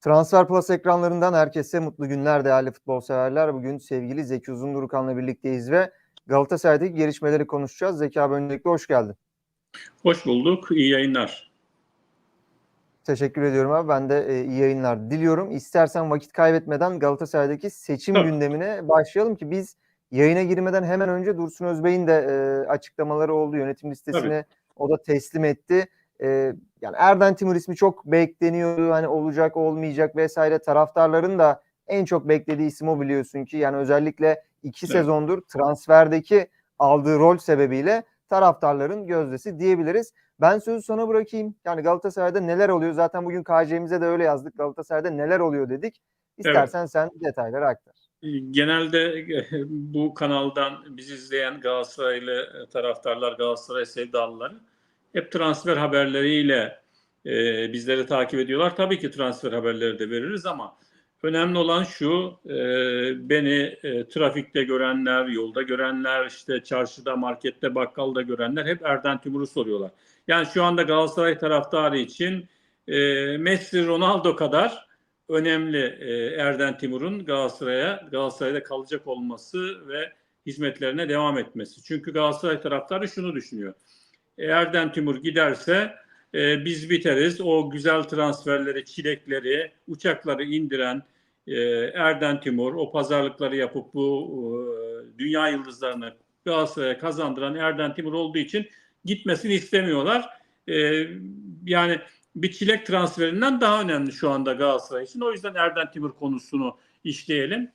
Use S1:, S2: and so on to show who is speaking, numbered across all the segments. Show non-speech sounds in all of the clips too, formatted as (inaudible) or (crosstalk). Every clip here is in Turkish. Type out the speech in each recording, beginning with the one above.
S1: Transfer Plus ekranlarından herkese mutlu günler değerli futbol severler. Bugün sevgili Zeki Uzundurukan'la birlikteyiz ve Galatasaray'daki gelişmeleri konuşacağız. Zeki abi öncelikle hoş geldin.
S2: Hoş bulduk. İyi yayınlar.
S1: Teşekkür ediyorum abi. Ben de e, iyi yayınlar diliyorum. İstersen vakit kaybetmeden Galatasaray'daki seçim
S2: Tabii.
S1: gündemine başlayalım ki biz yayına girmeden hemen önce Dursun Özbey'in de e, açıklamaları oldu. Yönetim listesini o da teslim etti. E, yani Erden Timur ismi çok bekleniyordu. Hani olacak olmayacak vesaire. Taraftarların da en çok beklediği isim o biliyorsun ki. Yani özellikle iki
S2: Evet.
S1: sezondur transferdeki aldığı rol sebebiyle taraftarların gözdesi diyebiliriz. Ben sözü sana bırakayım. Yani Galatasaray'da neler oluyor? Zaten bugün KC'mize de öyle yazdık. Galatasaray'da neler oluyor dedik. İstersen sen detayları aktar.
S2: Genelde (laughs) bu kanaldan bizi izleyen Galatasaraylı taraftarlar, Galatasaray sevdalıları hep transfer haberleriyle e, bizleri takip ediyorlar. Tabii ki transfer haberleri de veririz ama önemli olan şu, e, beni e, trafikte görenler, yolda görenler, işte çarşıda, markette, bakkalda görenler hep Erden Timur'u soruyorlar. Yani şu anda Galatasaray taraftarı için e, Messi, Ronaldo kadar önemli e, Erden Timur'un Galatasaray'a Galatasaray'da kalacak olması ve hizmetlerine devam etmesi. Çünkü Galatasaray taraftarı şunu düşünüyor. Erden Timur giderse e, biz biteriz. O güzel transferleri, çilekleri, uçakları indiren e, Erden Timur, o pazarlıkları yapıp bu e, dünya yıldızlarını Galatasaray'a kazandıran Erden Timur olduğu için gitmesini istemiyorlar. E, yani bir çilek transferinden daha önemli şu anda Galatasaray için. O yüzden Erden Timur konusunu işleyelim.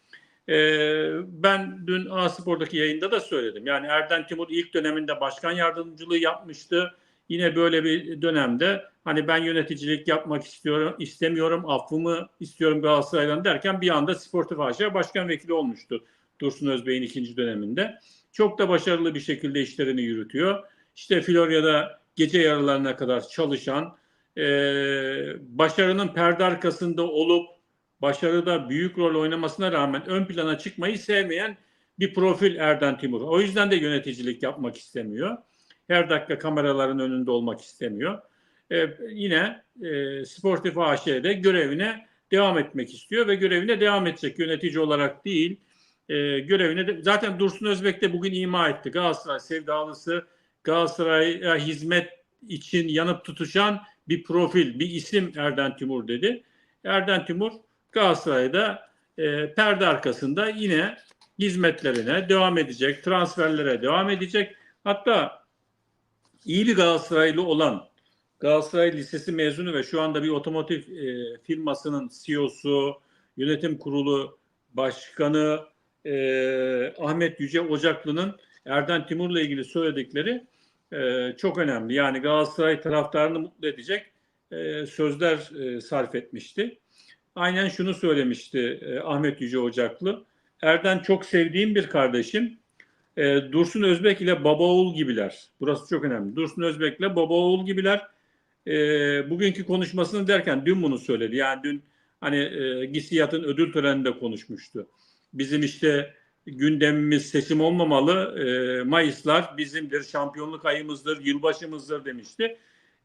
S2: Ee, ben dün A-Spor'daki yayında da söyledim. Yani Erden Timur ilk döneminde başkan yardımcılığı yapmıştı. Yine böyle bir dönemde hani ben yöneticilik yapmak istiyorum, istemiyorum, affımı istiyorum Galatasaray'dan derken bir anda Sportif AŞ başkan vekili olmuştu Dursun Özbey'in ikinci döneminde. Çok da başarılı bir şekilde işlerini yürütüyor. İşte Florya'da gece yarılarına kadar çalışan, e, başarının perde arkasında olup başarıda büyük rol oynamasına rağmen ön plana çıkmayı sevmeyen bir profil Erden Timur. O yüzden de yöneticilik yapmak istemiyor. Her dakika kameraların önünde olmak istemiyor. E, yine e, Sportif AŞ'de görevine devam etmek istiyor ve görevine devam edecek yönetici olarak değil. E, görevine de, zaten Dursun Özbek de bugün ima etti. Galatasaray sevdalısı, Galatasaray'a hizmet için yanıp tutuşan bir profil, bir isim Erden Timur dedi. Erden Timur Galatasaray'da e, perde arkasında yine hizmetlerine devam edecek, transferlere devam edecek. Hatta iyi bir Galatasaraylı olan Galatasaray Lisesi mezunu ve şu anda bir otomotiv e, firmasının CEO'su, yönetim kurulu başkanı e, Ahmet Yüce Ocaklı'nın Erden Timur'la ilgili söyledikleri e, çok önemli. Yani Galatasaray taraftarını mutlu edecek e, sözler e, sarf etmişti. Aynen şunu söylemişti e, Ahmet Yüce Ocaklı. Erden çok sevdiğim bir kardeşim. E, Dursun Özbek ile baba oğul gibiler. Burası çok önemli. Dursun Özbek ile baba oğul gibiler. E, bugünkü konuşmasını derken dün bunu söyledi. Yani dün hani e, GİSİAD'ın ödül töreninde konuşmuştu. Bizim işte gündemimiz seçim olmamalı. E, Mayıslar bizimdir, şampiyonluk ayımızdır, yılbaşımızdır demişti.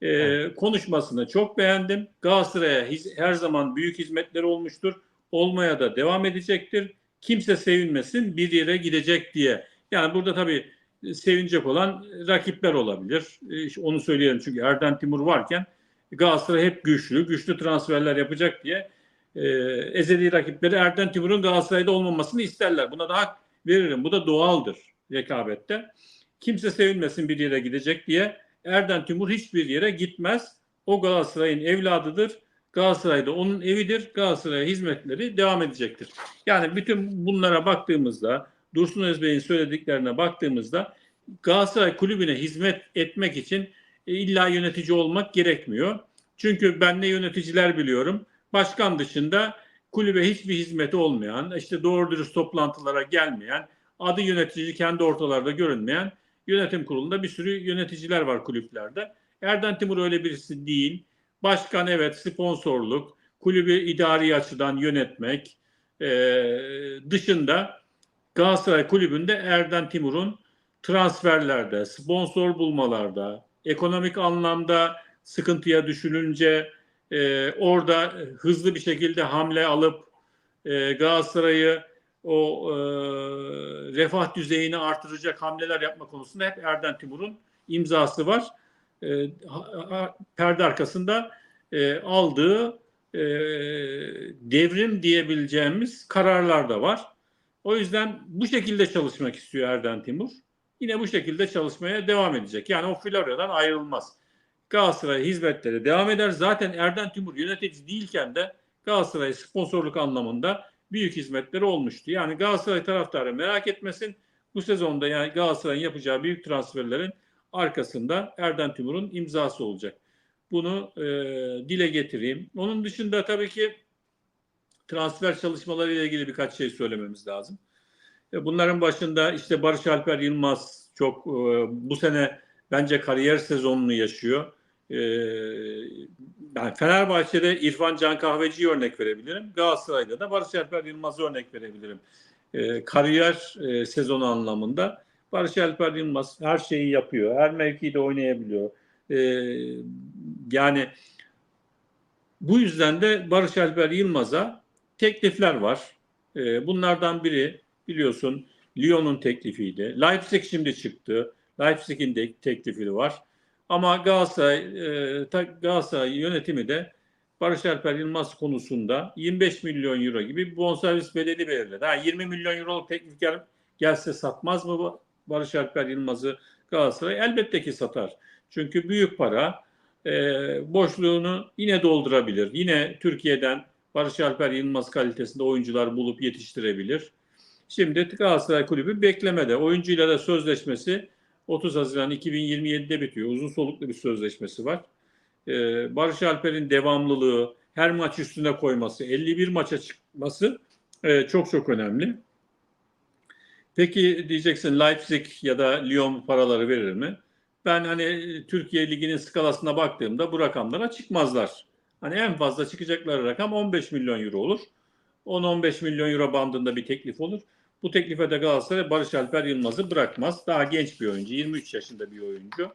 S2: E, Konuşmasını çok beğendim. Galatasaray'a her zaman büyük hizmetleri olmuştur. Olmaya da devam edecektir. Kimse sevinmesin bir yere gidecek diye. Yani burada tabii sevinecek olan rakipler olabilir. E, onu söyleyelim çünkü Erden Timur varken Galatasaray hep güçlü, güçlü transferler yapacak diye e, ezeli rakipleri Erden Timur'un Galatasaray'da olmamasını isterler. Buna da hak veririm. Bu da doğaldır rekabette. Kimse sevinmesin bir yere gidecek diye Erden Timur hiçbir yere gitmez. O Galatasaray'ın evladıdır. Galatasaray'da onun evidir. Galatasaray'a hizmetleri devam edecektir. Yani bütün bunlara baktığımızda, Dursun Özbey'in söylediklerine baktığımızda Galatasaray kulübüne hizmet etmek için e, illa yönetici olmak gerekmiyor. Çünkü ben ne yöneticiler biliyorum. Başkan dışında kulübe hiçbir hizmeti olmayan, işte doğru dürüst toplantılara gelmeyen, adı yönetici kendi ortalarda görünmeyen yönetim kurulunda bir sürü yöneticiler var kulüplerde. Erden Timur öyle birisi değil. Başkan evet sponsorluk, kulübü idari açıdan yönetmek e, dışında Galatasaray Kulübü'nde Erden Timur'un transferlerde, sponsor bulmalarda, ekonomik anlamda sıkıntıya düşününce e, orada hızlı bir şekilde hamle alıp e, Galatasaray'ı o e, refah düzeyini artıracak hamleler yapma konusunda hep Erden Timur'un imzası var. E, ha- perde arkasında e, aldığı e, devrim diyebileceğimiz kararlar da var. O yüzden bu şekilde çalışmak istiyor Erden Timur. Yine bu şekilde çalışmaya devam edecek. Yani o Florya'dan ayrılmaz. Galatasaray hizmetleri devam eder. Zaten Erden Timur yönetici değilken de Galatasaray sponsorluk anlamında büyük hizmetleri olmuştu. Yani Galatasaray taraftarı merak etmesin. Bu sezonda yani Galatasaray'ın yapacağı büyük transferlerin arkasında Erden Timur'un imzası olacak. Bunu e, dile getireyim. Onun dışında tabii ki transfer çalışmaları ile ilgili birkaç şey söylememiz lazım. E, Bunların başında işte Barış Alper Yılmaz çok e, bu sene bence kariyer sezonunu yaşıyor. E, yani Fenerbahçe'de İrfan Can Kahveci'yi örnek verebilirim. Galatasaray'da da Barış Alper Yılmaz'ı örnek verebilirim. E, kariyer e, sezonu anlamında Barış Alper Yılmaz her şeyi yapıyor. Her mevkide oynayabiliyor. E, yani bu yüzden de Barış Alper Yılmaz'a teklifler var. E, bunlardan biri biliyorsun Lyon'un teklifiydi. Leipzig şimdi çıktı. Leipzig'in de teklifi var. Ama Galatasaray, e, ta- Galatasaray yönetimi de Barış Alper Yılmaz konusunda 25 milyon euro gibi bir bonservis bedeli belirledi. Ha, 20 milyon euroluk teklif gel- gelse satmaz mı Barış Alper Yılmaz'ı Galatasaray? Elbette ki satar. Çünkü büyük para e, boşluğunu yine doldurabilir. Yine Türkiye'den Barış Alper Yılmaz kalitesinde oyuncular bulup yetiştirebilir. Şimdi Galatasaray Kulübü beklemede. Oyuncuyla da sözleşmesi 30 Haziran 2027'de bitiyor. Uzun soluklu bir sözleşmesi var. Ee, Barış Alper'in devamlılığı, her maç üstüne koyması, 51 maça çıkması e, çok çok önemli. Peki diyeceksin Leipzig ya da Lyon paraları verir mi? Ben hani Türkiye Ligi'nin skalasına baktığımda bu rakamlara çıkmazlar. Hani en fazla çıkacakları rakam 15 milyon euro olur. 10-15 milyon euro bandında bir teklif olur. Bu teklife de Galatasaray Barış Alper Yılmaz'ı bırakmaz. Daha genç bir oyuncu, 23 yaşında bir oyuncu.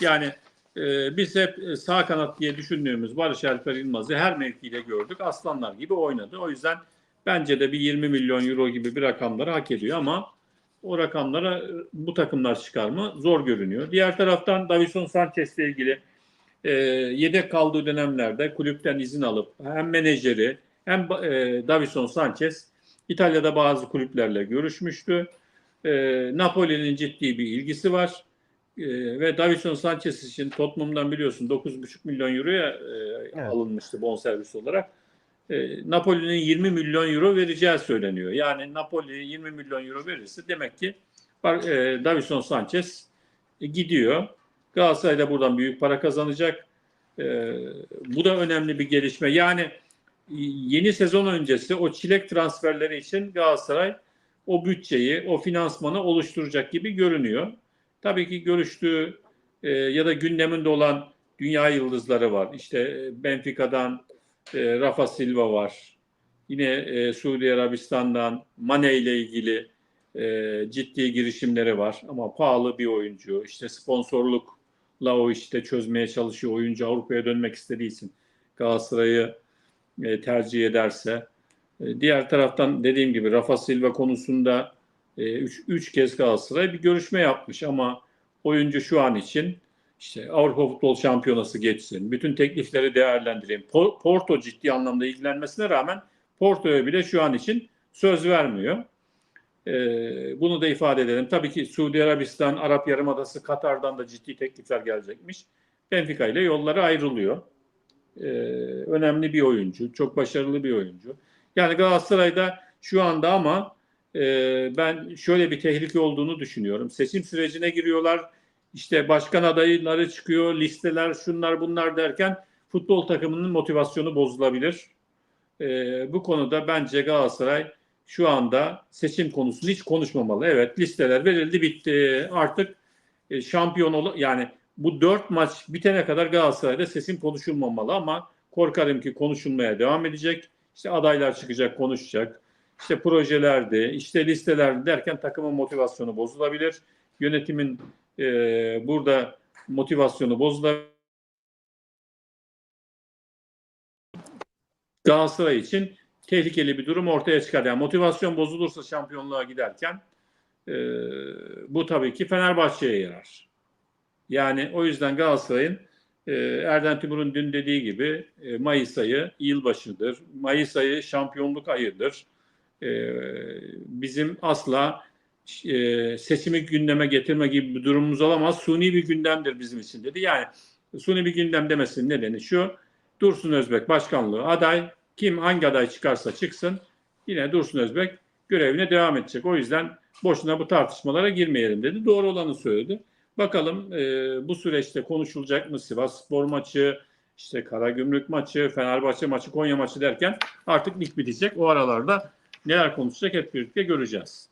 S2: Yani e, biz hep e, sağ kanat diye düşündüğümüz Barış Alper Yılmaz'ı her mevkide gördük. Aslanlar gibi oynadı. O yüzden bence de bir 20 milyon euro gibi bir rakamları hak ediyor ama o rakamlara e, bu takımlar çıkar mı? Zor görünüyor. Diğer taraftan Davison Sanchez ile ilgili e, yedek kaldığı dönemlerde kulüpten izin alıp hem menajeri hem e, Davison Sanchez İtalya'da bazı kulüplerle görüşmüştü. E, Napoli'nin ciddi bir ilgisi var. E, ve Davison Sanchez için Tottenham'dan biliyorsun 9,5 milyon euroya e,
S1: Evet.
S2: alınmıştı bonservis olarak. E, Napoli'nin 20 milyon euro vereceği söyleniyor. Yani Napoli 20 milyon euro verirse demek ki e, Davison Sanchez e, gidiyor. Galatasaray da buradan büyük para kazanacak. E, bu da önemli bir gelişme. Yani yeni sezon öncesi o çilek transferleri için Galatasaray o bütçeyi, o finansmanı oluşturacak gibi görünüyor. Tabii ki görüştüğü e, ya da gündeminde olan dünya yıldızları var. İşte e, Benfica'dan e, Rafa Silva var. Yine e, Suudi Arabistan'dan Mane ile ilgili e, ciddi girişimleri var. Ama pahalı bir oyuncu. İşte sponsorlukla o işte çözmeye çalışıyor. Oyuncu Avrupa'ya dönmek istediği için Galatasaray'ı e, tercih ederse. E, diğer taraftan dediğim gibi Rafa Silva konusunda 3 üç kez Galatasaray bir görüşme yapmış ama oyuncu şu an için işte Avrupa Futbol Şampiyonası geçsin. Bütün teklifleri değerlendireyim. Po- Porto ciddi anlamda ilgilenmesine rağmen Porto'ya bile şu an için söz vermiyor. Ee, bunu da ifade edelim. Tabii ki Suudi Arabistan, Arap Yarımadası, Katar'dan da ciddi teklifler gelecekmiş. Benfica ile yolları ayrılıyor. Ee, önemli bir oyuncu, çok başarılı bir oyuncu. Yani Galatasaray'da şu anda ama e, ben şöyle bir tehlike olduğunu düşünüyorum. Seçim sürecine giriyorlar. İşte başkan adayları çıkıyor, listeler, şunlar bunlar derken futbol takımının motivasyonu bozulabilir. Ee, bu konuda bence Galatasaray şu anda seçim konusunu hiç konuşmamalı. Evet listeler verildi bitti. Artık e, şampiyon ol yani bu dört maç bitene kadar Galatasaray'da seçim konuşulmamalı ama korkarım ki konuşulmaya devam edecek. İşte adaylar çıkacak, konuşacak. İşte projelerde, işte listeler derken takımın motivasyonu bozulabilir. Yönetimin e, burada motivasyonu bozulabilir. Galatasaray için tehlikeli bir durum ortaya çıkar. Yani motivasyon bozulursa şampiyonluğa giderken e, bu tabii ki Fenerbahçe'ye yarar. Yani o yüzden Galatasaray'ın e, Erden Timur'un dün dediği gibi e, Mayıs ayı yılbaşıdır. Mayıs ayı şampiyonluk ayıdır. E, bizim asla e, seçimi gündeme getirme gibi bir durumumuz olamaz. Suni bir gündemdir bizim için dedi. Yani suni bir gündem demesinin nedeni şu. Dursun Özbek başkanlığı aday. Kim hangi aday çıkarsa çıksın yine Dursun Özbek görevine devam edecek. O yüzden boşuna bu tartışmalara girmeyelim dedi. Doğru olanı söyledi. Bakalım e, bu süreçte konuşulacak mı Sivas Spor maçı, işte Karagümrük maçı, Fenerbahçe maçı, Konya maçı derken artık lig bitecek. O aralarda neler konuşacak hep birlikte göreceğiz.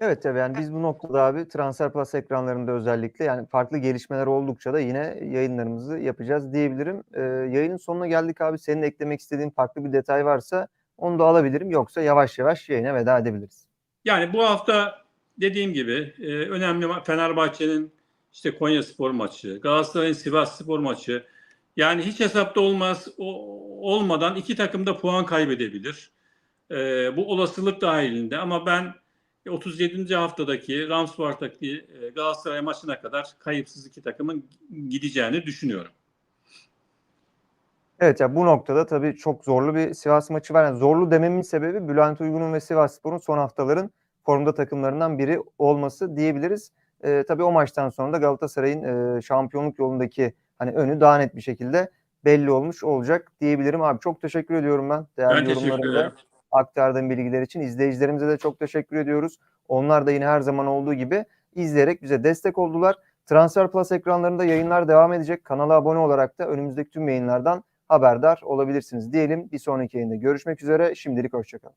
S1: Evet tabii yani biz bu noktada abi Transfer Plus ekranlarında özellikle yani farklı gelişmeler oldukça da yine yayınlarımızı yapacağız diyebilirim. Ee, yayının sonuna geldik abi. Senin eklemek istediğin farklı bir detay varsa onu da alabilirim. Yoksa yavaş yavaş yayına veda edebiliriz.
S2: Yani bu hafta dediğim gibi e, önemli Fenerbahçe'nin işte Konya Spor maçı, Galatasaray'ın Sivas Spor maçı. Yani hiç hesapta olmaz o, olmadan iki takım da puan kaybedebilir. E, bu olasılık dahilinde ama ben 37. haftadaki Ramspark'taki e, Galatasaray maçına kadar kayıpsız iki takımın gideceğini düşünüyorum.
S1: Evet ya bu noktada tabii çok zorlu bir Sivas maçı var. Yani zorlu dememin sebebi Bülent Uygun'un ve Sivasspor'un son haftaların formda takımlarından biri olması diyebiliriz. Ee, tabii o maçtan sonra da Galatasaray'ın e, şampiyonluk yolundaki hani önü daha net bir şekilde belli olmuş olacak diyebilirim. Abi çok teşekkür ediyorum ben. Değerli yorumlarında
S2: ederim.
S1: aktardığın bilgiler için. İzleyicilerimize de çok teşekkür ediyoruz. Onlar da yine her zaman olduğu gibi izleyerek bize destek oldular. Transfer Plus ekranlarında yayınlar devam edecek. Kanala abone olarak da önümüzdeki tüm yayınlardan haberdar olabilirsiniz diyelim. Bir sonraki yayında görüşmek üzere. Şimdilik hoşçakalın.